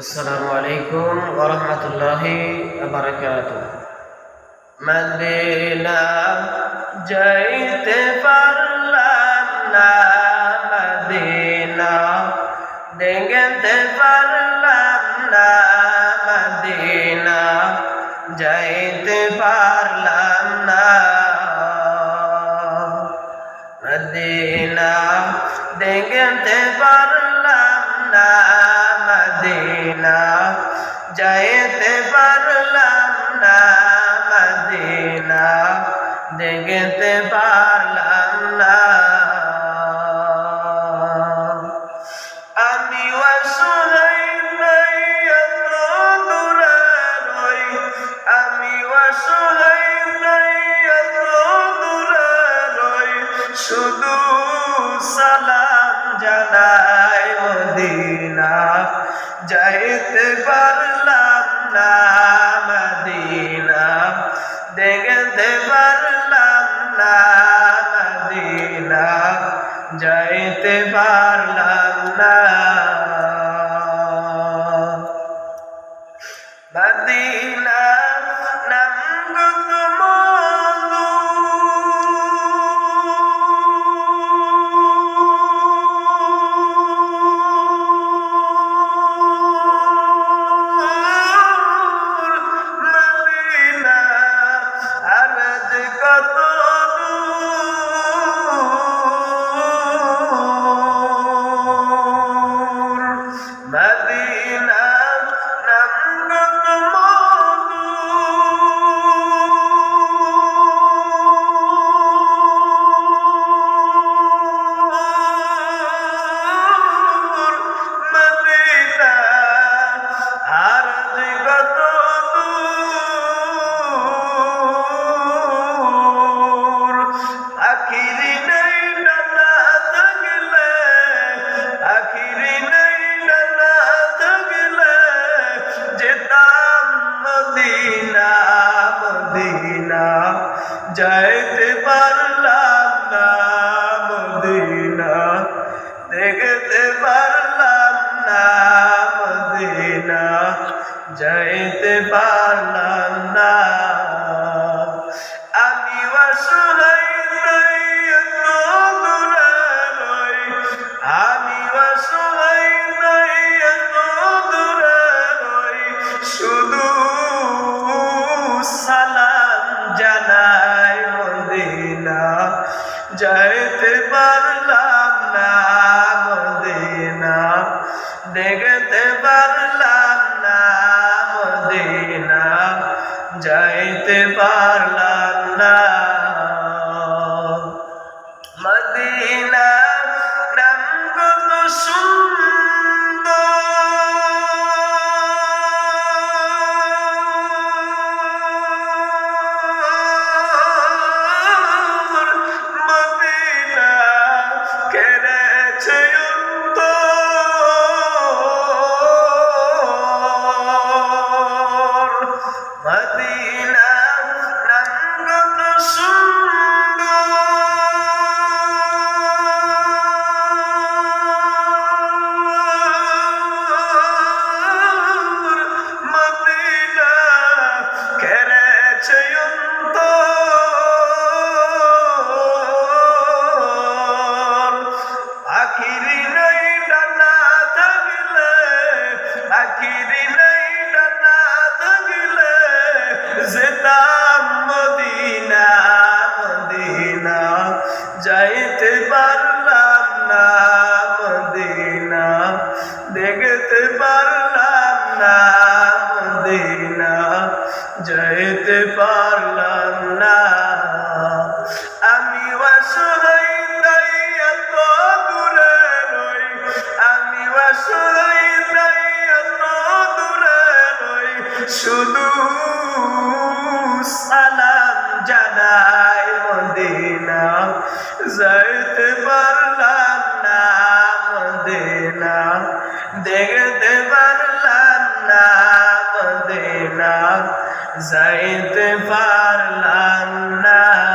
السلام عليكم ورحمة الله وبركاته مدينة جيت فرلم لا مدينة دقت فرلم لا مدينة جيت فرلم لا مدينة دقت فرلم দেখতে পারলাম। না আমি রই আমি ওয়াসুলাই নাই এত শুধু সালাম জানাই মদিনা। যাইতে পারলাম না মদিনা। দেখতে যাইতে পারলাম না মদিনা। দেখতে পারলাম না মদিনা। যাইতে পারলাম না। আমি অসহায় নাই রই শুধু যাইতে পারলাম মদিনা দেখতে পারলাম না, মদিনা যাইতে পারলাম না। আমি আমি শুধু সালাম জানাই মদিনা, যাইতে পারলাম যাইতে পারলাম না।